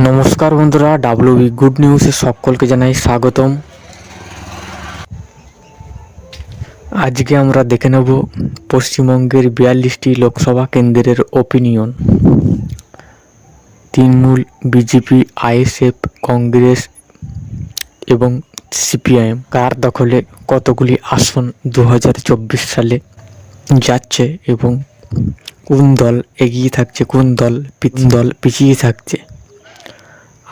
নমস্কার বন্ধুরা W good নিউজে সকলকে জানাই স্বাগতম। আজকে আমরা দেখে নেব পশ্চিমবঙ্গের বিয়াল্লিশটি লোকসভা কেন্দ্রের opinion Trinamool BJP ISF Congress এবং সিপিআইএম কার দখলে কতগুলি আসন দু হাজার চব্বিশ সালে যাচ্ছে এবং কোন দল এগিয়ে থাকছে, কোন দল দল পিছিয়ে থাকছে?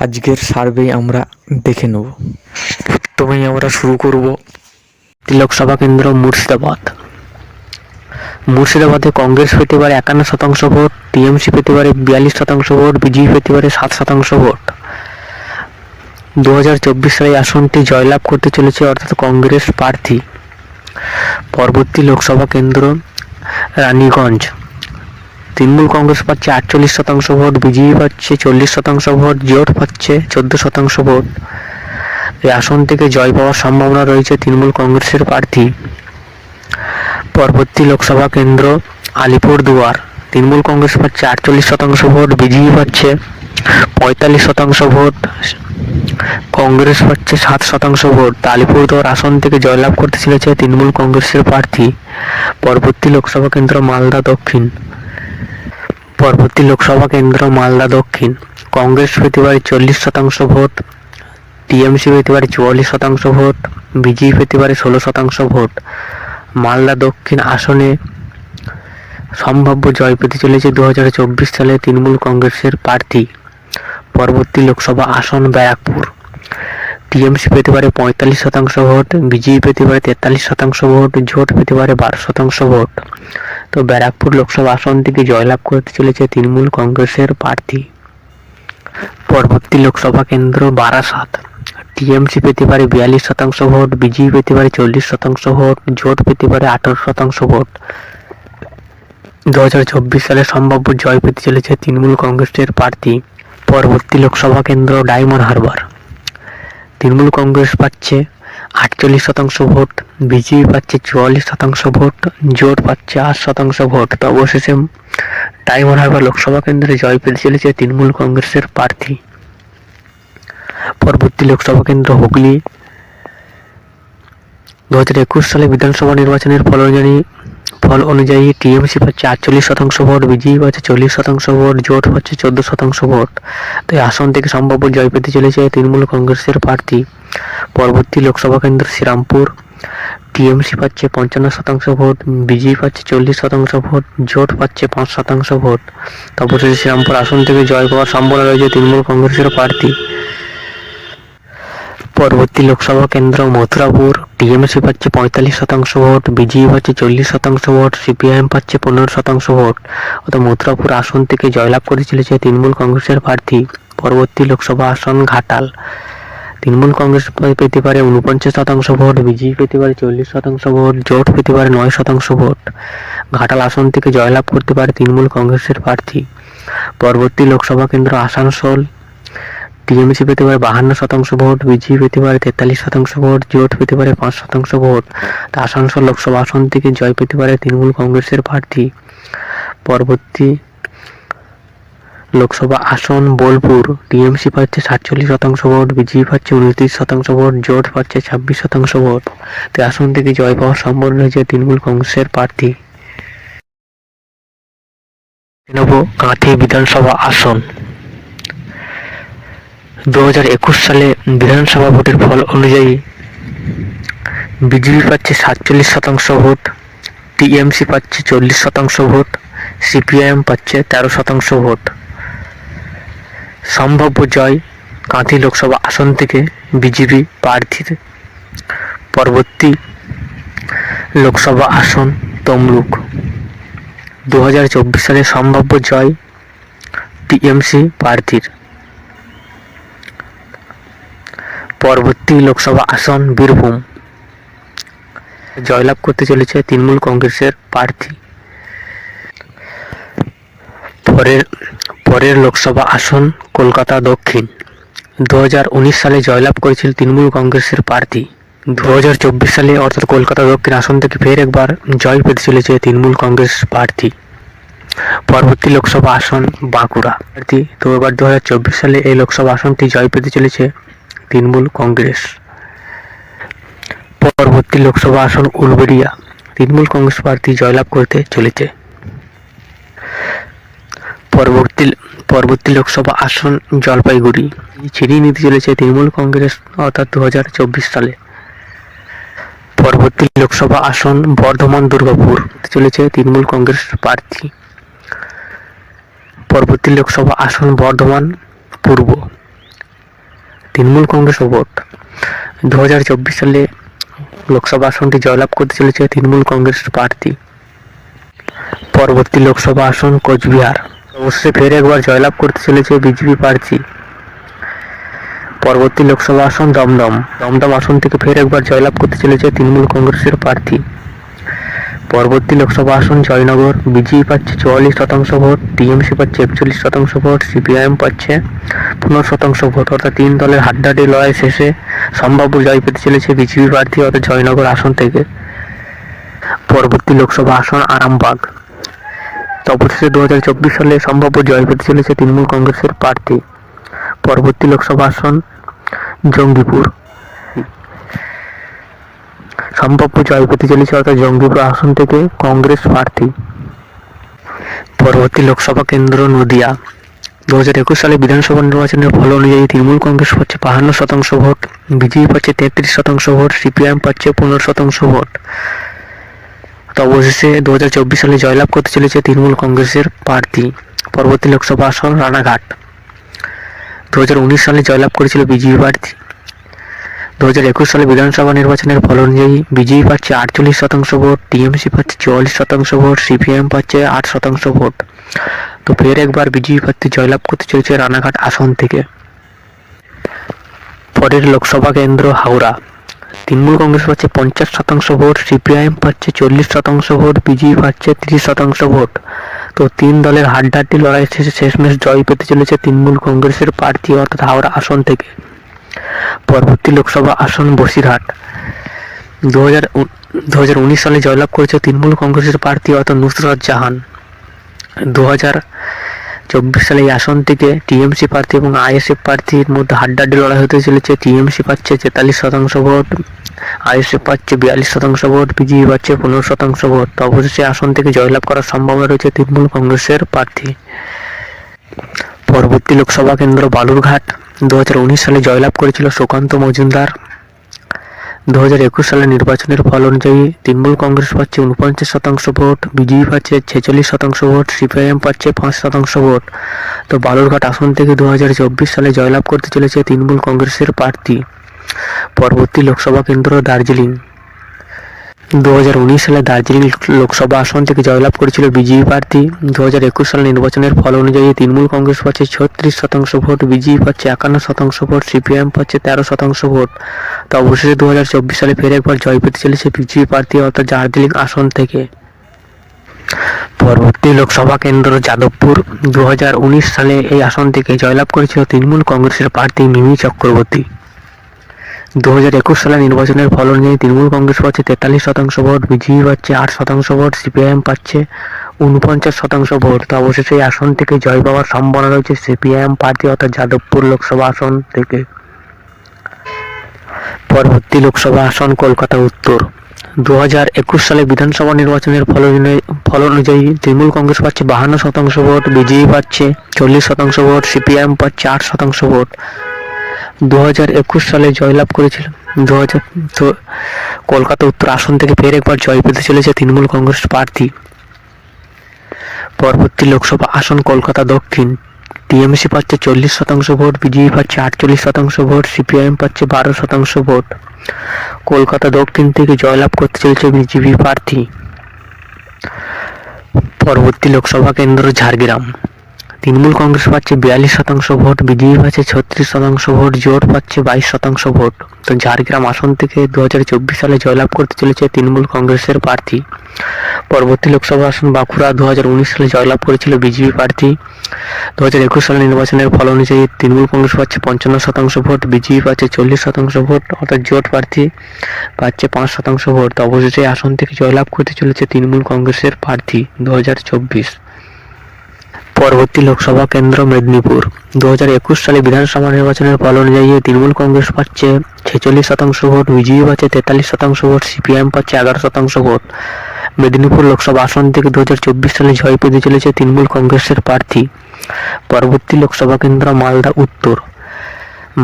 আজকের সার্ভে আমরা দেখে নেব। প্রথমেই আমরা শুরু করব লোকসভা কেন্দ্র মুর্শিদাবাদ। মুর্শিদাবাদে কংগ্রেস পেতে পারে একান্ন শতাংশ ভোট, টিএমসি পেতে পারে বিয়াল্লিশ শতাংশ ভোট, বিজেপি পেতে পারে সাত শতাংশ ভোট। দু হাজার চব্বিশ সালে আসনটি জয়লাভ করতে চলেছে অর্থাৎ কংগ্রেস প্রার্থী। পরবর্তী লোকসভা কেন্দ্র রানীগঞ্জ। তৃণমূল কংগ্রেস পাচ্ছে আটচল্লিশ শতাংশ ভোট, বিজেপি পাচ্ছে চল্লিশ শতাংশ ভোট, জোট পাচ্ছে চোদ্দ শতাংশ ভোট। এই আসন থেকে জয় পাওয়ার সম্ভাবনা রয়েছে তৃণমূল কংগ্রেসের প্রার্থী। পরবর্তী লোকসভা কেন্দ্র আলিপুরদুয়ার তৃণমূল কংগ্রেস পাচ্ছে আটচল্লিশ শতাংশ ভোট, বিজেপি পাচ্ছে পঁয়তাল্লিশ শতাংশ ভোট, কংগ্রেস পাচ্ছে সাত শতাংশ ভোট। আলিপুরদুয়ার আসন থেকে জয়লাভ করতে চলেছে তৃণমূল কংগ্রেসের প্রার্থী। পরবর্তী লোকসভা কেন্দ্র মালদা দক্ষিণ। পরবর্তী লোকসভা কেন্দ্র মালদা দক্ষিণ। কংগ্রেস পেতে পারে চল্লিশ শতাংশ ভোট, টিএমসি পেতে পারে চুয়াল্লিশ শতাংশ ভোট, বিজেপি পেতে পারে ষোলো শতাংশ ভোট। মালদা দক্ষিণ আসনে সম্ভাব্য জয় পেতে চলেছে দু হাজার চব্বিশ সালে তৃণমূল কংগ্রেসের প্রার্থী। পরবর্তী লোকসভা আসন ব্যারাকপুর। টিএমসি পেতে পারে পঁয়তাল্লিশ শতাংশ ভোট, বিজেপি পেতে পারে তেতাল্লিশ শতাংশ ভোট, জোট পেতে পারে বারো শতাংশ ভোট। তো ব্যারাকপুর লোকসভা আসন থেকে জয়লাভ করতে চলেছে তৃণমূল কংগ্রেসের প্রার্থী। পরবর্তী লোকসভা কেন্দ্র বারাসাত। টিএমসি পেতে পারে বিয়াল্লিশ শতাংশ ভোট, বিজেপি পেতে পারে চল্লিশ শতাংশ ভোট, জোট পেতে পারে আঠারো শতাংশ ভোট। দু হাজার চব্বিশ সালে সম্ভাব্য জয় পেতে চলেছে তৃণমূল কংগ্রেসের প্রার্থী। পরবর্তী লোকসভা কেন্দ্র ডায়মন্ড হারবার। তৃণমূল কংগ্রেস পাচ্ছে আটচল্লিশ শতাংশ ভোট, বিজেপি পাচ্ছে চুয়াল্লিশ শতাংশ ভোট, জোট পাচ্ছে আট শতাংশ ভোট। তো অবশেষে ডায়মন্ড হারবার লোকসভা কেন্দ্রে জয় পেতে চলেছে তৃণমূল কংগ্রেসের প্রার্থী। পরবর্তী লোকসভা কেন্দ্র হুগলি। দু হাজার একুশ সালে বিধানসভা নির্বাচনের ফল অনুযায়ী ফল অনুযায়ী টিএমসি পাচ্ছে আটচল্লিশ শতাংশ ভোট, বিজেপি পাচ্ছে চল্লিশ শতাংশ ভোট, জোট পাচ্ছে চোদ্দ শতাংশ ভোট। তো এই আসন থেকে সম্ভাব্য জয় পেতে চলেছে তৃণমূল কংগ্রেসের প্রার্থী। পরবর্তী লোকসভা কেন্দ্র শ্রীরামপুর। টিএমসি পাচ্ছে পঞ্চান্ন শতাংশ ভোট, বিজেপি পাচ্ছে চল্লিশ শতাংশ ভোট, জোট পাচ্ছে পাঁচ শতাংশ ভোট। অবশেষে শ্রীরামপুর আসন থেকে জয় পাওয়ার সম্ভাবনা রয়েছে তৃণমূল কংগ্রেসের প্রার্থী। পরবর্তী লোকসভা কেন্দ্র মথুরাপুর। টিএমসি পাচ্ছে পঁয়তাল্লিশ শতাংশ ভোট বিজেপি পাচ্ছে চল্লিশ শতাংশ ভোট, সিপিআইএম পাচ্ছে পনেরো শতাংশ ভোট। অর্থাৎ মথুরাপুর আসন থেকে জয়লাভ করে চলেছে তৃণমূল কংগ্রেসের প্রার্থী পরবর্তী লোকসভা আসন ঘাটাল। তৃণমূল কংগ্রেস পেতে পারে উনপঞ্চাশ শতাংশ ভোট বিজেপি পেতে পারে চল্লিশ শতাংশ ভোট, জোট পেতে পারে নয় শতাংশ ভোট। ঘাটাল আসন থেকে জয়লাভ করতে পারে তৃণমূল কংগ্রেসের প্রার্থী। পরবর্তী লোকসভা কেন্দ্র আসানসোল টিএমসি পেতে পারে বাহান্ন শতাংশ ভোট বিজেপি পেতে পারে তেতাল্লিশ শতাংশ ভোট, জোট পেতে পারে পাঁচ শতাংশ ভোট, তা আসানসোল লোকসভা আসন থেকে জয় পেতে পারে তৃণমূল কংগ্রেসের প্রার্থী। পরবর্তী লোকসভা আসন বোলপুর, টিএমসি পাচ্ছে সাতচল্লিশ শতাংশ ভোট বিজেপি পাচ্ছে উনত্রিশ শতাংশ ভোট, জোট পাচ্ছে ছাব্বিশ শতাংশ ভোট, তো আসন থেকে জয় পাওয়ার সম্ভাবনা রয়েছে তৃণমূল কংগ্রেসের প্রার্থী। নেব কাঁথি বিধানসভা আসন। দু হাজার একুশ সালে বিধানসভা ভোটের ফল অনুযায়ী বিজেপি পাচ্ছে সাতচল্লিশ শতাংশ ভোট, টিএমসি পাচ্ছে চল্লিশ শতাংশ ভোট, সিপিআইএম পাচ্ছে তেরো শতাংশ ভোট। সম্ভাব্য জয় কাঁথি লোকসভা আসন থেকে বিজেপি প্রার্থীর পরবর্তী লোকসভা আসন তমলুক। দু হাজার চব্বিশ সালে সম্ভাব্য জয় টিএমসি প্রার্থীর। পরবর্তী লোকসভা আসন বীরভূম। জয়লাভ করতে চলেছে তৃণমূল কংগ্রেসের প্রার্থী। পরের পরের লোকসভা আসন কলকাতা দক্ষিণ। দু হাজার উনিশ সালে জয়লাভ করেছিল তৃণমূল কংগ্রেসের প্রার্থী। দু হাজার চব্বিশ সালে অর্থাৎ কলকাতা দক্ষিণ আসন থেকে ফের একবার জয় পেতে চলেছে তৃণমূল কংগ্রেস প্রার্থী। পরবর্তী লোকসভা আসন বাঁকুড়া। প্রার্থী, তো এবার দু হাজার চব্বিশ সালে এই লোকসভা আসনটি জয় পেতে চলেছে তৃণমূল কংগ্রেস। পরবর্তী লোকসভা আসন উলবেড়িয়া। তৃণমূল কংগ্রেস প্রার্থী জয়লাভ করতে চলেছে। পরবর্তী পরবর্তী লোকসভা আসন জলপাইগুড়ি। ছিনিয়ে নিতে চলেছে তৃণমূল কংগ্রেস অর্থাৎ দু সালে। পরবর্তী লোকসভা আসন বর্ধমান দুর্গাপুর। চলেছে তৃণমূল কংগ্রেস প্রার্থী। পরবর্তী লোকসভা আসন বর্ধমান পূর্ব। তৃণমূল কংগ্রেস ভোট। দু হাজার চব্বিশ সালে লোকসভা আসনটি জয়লাভ করতে চলেছে তৃণমূল কংগ্রেস প্রার্থী। পরবর্তী লোকসভা আসন কোচবিহার। অবশ্যই ফের একবার জয়লাভ করতে চলেছে বিজেপি প্রার্থী। পরবর্তী লোকসভা আসন দমদম। দমদম আসন থেকে ফের একবার জয়লাভ করতে চলেছে তৃণমূল কংগ্রেসের প্রার্থী। পরবর্তী লোকসভা আসন জয়নগর, বিজেপি পাচ্ছে চুয়াল্লিশ শতাংশ ভোট, টিএমসি পাচ্ছে একচল্লিশ শতাংশ ভোট, সিপিআইএম পাচ্ছে পনেরো শতাংশ ভোট। অর্থাৎ তিন দলের হাড্ডাহাড্ডি লড়াই শেষে সম্ভাব্য জয় পেতে চলেছে বিজেপি প্রার্থী অর্থাৎ জয়নগর আসন থেকে। পরবর্তী লোকসভা আসন আরামবাগ। অবশেষে দু হাজার চব্বিশ সালে সম্ভাব্য জয় পেতে চলেছে তৃণমূল কংগ্রেসের প্রার্থী। পরবর্তী লোকসভা আসন জঙ্গিপুর। সম্ভাব্য জয় পেতে চলেছে অর্থাৎ জঙ্গিপুর আসন থেকে কংগ্রেস প্রার্থী। পরবর্তী লোকসভা কেন্দ্র নদিয়া। দু হাজার একুশ সালে বিধানসভা নির্বাচনের ফল অনুযায়ী তৃণমূল কংগ্রেস পাচ্ছে বাহান্ন শতাংশ ভোট, বিজেপি পাচ্ছে তেত্রিশ শতাংশ ভোট, সিপিআইএম পাচ্ছে পনেরো শতাংশ ভোট। তো অবশেষে দু হাজার চব্বিশ সালে জয়লাভ করতে চলেছে তৃণমূল কংগ্রেসের প্রার্থী। পরবর্তী লোকসভা আসন রানাঘাট। দু হাজার উনিশ সালে জয়লাভ করেছিল বিজেপি প্রার্থী। দু হাজার একুশ সালে বিধানসভা নির্বাচনের ফল অনুযায়ী বিজেপি পাচ্ছে আটচল্লিশ শতাংশ ভোট, টিএমসি পাচ্ছে চুয়াল্লিশ শতাংশ ভোট, সিপিএম পাচ্ছে আট শতাংশ ভোট। তো ফের একবার বিজেপি প্রার্থী জয়লাভ করতে চলেছে রানাঘাট আসন থেকে। পরের লোকসভা কেন্দ্র হাওড়া। তৃণমূল কংগ্রেস পাচ্ছে পঞ্চাশ শতাংশ ভোট, সিপিআইএম পাচ্ছে চল্লিশ শতাংশ ভোট, বিজেপি পাচ্ছে তিরিশ শতাংশ ভোট। তো তিন দলের হাড্ডাহাড্ডি লড়াই শেষে শেষমেশ জয় পেতে চলেছে তৃণমূল কংগ্রেসের প্রার্থী অর্থাৎ হাওড়া আসন থেকে। পরবর্তী লোকসভা আসন বসিরহাট। দু হাজার উনিশ সালে জয়লাভ করেছে তৃণমূল কংগ্রেসের প্রার্থী অর্থাৎ নুসরত জাহান। দু চব্বিশ সালে এই আসন থেকে টিএমসি প্রার্থী এবং আইএসএফ প্রার্থীর মধ্যে হাড্ডাহাড্ডি লড়াই হতে চলেছে। টিএমসি পাচ্ছে তেতাল্লিশ শতাংশ ভোট, আইএসএফ পাচ্ছে বিয়াল্লিশ শতাংশ ভোট, বিজেপি পাচ্ছে পনেরো শতাংশ ভোট। অবশেষে আসন থেকে জয়লাভ করার সম্ভাবনা রয়েছে তৃণমূল কংগ্রেসের প্রার্থী। পরবর্তী লোকসভা কেন্দ্র বালুরঘাট। দু হাজার উনিশ সালে জয়লাভ করেছিল সুকান্ত মজুমদার। দু সালের নির্বাচনের ফল অনুযায়ী তৃণমূল কংগ্রেস পাচ্ছে উনপঞ্চাশ শতাংশ ভোট, বিজেপি পাচ্ছে ছেচল্লিশ শতাংশ ভোট, সিপিআইএম পাচ্ছে পাঁচ শতাংশ ভোট। তো বালুরঘাট আসন থেকে দু হাজার চব্বিশ সালে জয়লাভ করতে চলেছে তৃণমূল কংগ্রেসের প্রার্থী। পরবর্তী লোকসভা কেন্দ্র দার্জিলিং। দু হাজার উনিশ সালে দার্জিলিং লোকসভা আসন থেকে জয়লাভ করেছিল বিজেপি প্রার্থী। দু হাজার একুশ সালে নির্বাচনের ফল অনুযায়ী তৃণমূল কংগ্রেস পাচ্ছে ছত্রিশ শতাংশ ভোট বিজেপি পাচ্ছে একান্ন শতাংশ ভোট সিপিএম পাচ্ছে তেরো শতাংশ ভোট। তো অবশেষে দু হাজার চব্বিশ সালে ফের একবার জয় পেতে চলেছে বিজেপি প্রার্থী অর্থাৎ দার্জিলিং আসন থেকে। পরবর্তী লোকসভা কেন্দ্র যাদবপুর। দু হাজার উনিশ সালে এই আসন থেকে জয়লাভ করেছিল তৃণমূল কংগ্রেসের প্রার্থী মিমি চক্রবর্তী। দু একুশ সালে নির্বাচনের ফল অনুযায়ী তৃণমূল কংগ্রেস পাচ্ছে তেতাল্লিশ শতাংশ ভোট, বিজেপি পাচ্ছে আট শতাংশ ভোট, সিপিআইএম পাচ্ছে উনপঞ্চাশ শতাংশ ভোট। তো অবশেষে এই আসন থেকে জয় পাওয়ার সম্ভাবনা রয়েছে সিপিআইএম পার্টি অর্থাৎ যাদবপুর লোকসভা আসন থেকে। পরবর্তী লোকসভা আসন কলকাতা উত্তর। দু হাজার একুশ সালে বিধানসভা নির্বাচনের ফল ফল অনুযায়ী তৃণমূল কংগ্রেস পাচ্ছে বাহান্ন শতাংশ ভোট, বিজেপি পাচ্ছে চল্লিশ শতাংশ ভোট, সিপিআইএম পাচ্ছে আট শতাংশ ভোট। দু হাজার একুশ সালে জয়লাভ করেছিল। দু হাজার তো কলকাতা উত্তর আসন থেকে ফের একবার জয় পেতে চলেছে তৃণমূল কংগ্রেস প্রার্থী। পরবর্তী লোকসভা আসন কলকাতা দক্ষিণ। টিএমসি পাচ্ছে চল্লিশ শতাংশ ভোট, বিজেপি পাচ্ছে আটচল্লিশ শতাংশ ভোট, সিপিআইএম পাচ্ছে বারো শতাংশ ভোট। কলকাতা দক্ষিণ থেকে জয়লাভ করতে চলেছে বিজেপি প্রার্থী। পরবর্তী লোকসভা কেন্দ্র ঝাড়গ্রাম। তৃণমূল কংগ্রেস পাচ্ছে বিয়াল্লিশ শতাংশ ভোট, বিজেপি পাচ্ছে ছত্রিশ শতাংশ ভোট, জোট পাচ্ছে বাইশ শতাংশ ভোট। তো ঝাড়গ্রাম আসন থেকে দু হাজার চব্বিশ সালে জয়লাভ করতে চলেছে তৃণমূল কংগ্রেসের প্রার্থী। পরবর্তী লোকসভা আসন বাঁকুড়া দু হাজার উনিশ সালে জয়লাভ করেছিল বিজেপি প্রার্থী। দু হাজার একুশ সালে নির্বাচনের ফল অনুযায়ী তৃণমূল কংগ্রেস পাচ্ছে পঞ্চান্ন শতাংশ ভোট, বিজেপি পাচ্ছে চল্লিশ শতাংশ ভোট, অর্থাৎ জোট প্রার্থী পাচ্ছে পাঁচ শতাংশ ভোট। অবশেষে আসন থেকে জয়লাভ করতে চলেছে তৃণমূল কংগ্রেসের প্রার্থী দু হাজার চব্বিশ। পরবর্তী লোকসভা কেন্দ্র মেদিনীপুর। দু হাজার একুশ সালে বিধানসভা নির্বাচনের ফল অনুযায়ী তৃণমূল কংগ্রেস পাচ্ছে ছেচল্লিশ শতাংশ ভোট, বিজেপি পাচ্ছে তেতাল্লিশ শতাংশ ভোট সিপিআইএম পাচ্ছে এগারো শতাংশ ভোট। মেদিনীপুর লোকসভা আসন থেকে দু হাজার চব্বিশ সালে জয় পেতে চলেছে তৃণমূল কংগ্রেসের প্রার্থী। পরবর্তী লোকসভা কেন্দ্র মালদা, উত্তর।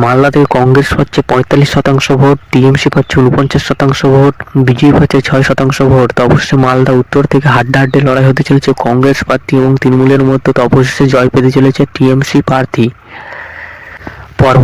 মালদা থেকে কংগ্রেস পাচ্ছে পঁয়তাল্লিশ শতাংশ ভোট, টিএমসি পাচ্ছে উনপঞ্চাশ শতাংশ ভোট, বিজেপি পাচ্ছে ছয় শতাংশ ভোট। তো অবশ্যই মালদা উত্তর থেকে হাড্ডা হাড্ডে লড়াই হতে চলেছে কংগ্রেস প্রার্থী এবং তৃণমূলের মধ্যে তো অবশ্যই জয় পেতে চলেছে টিএমসি প্রার্থী। পর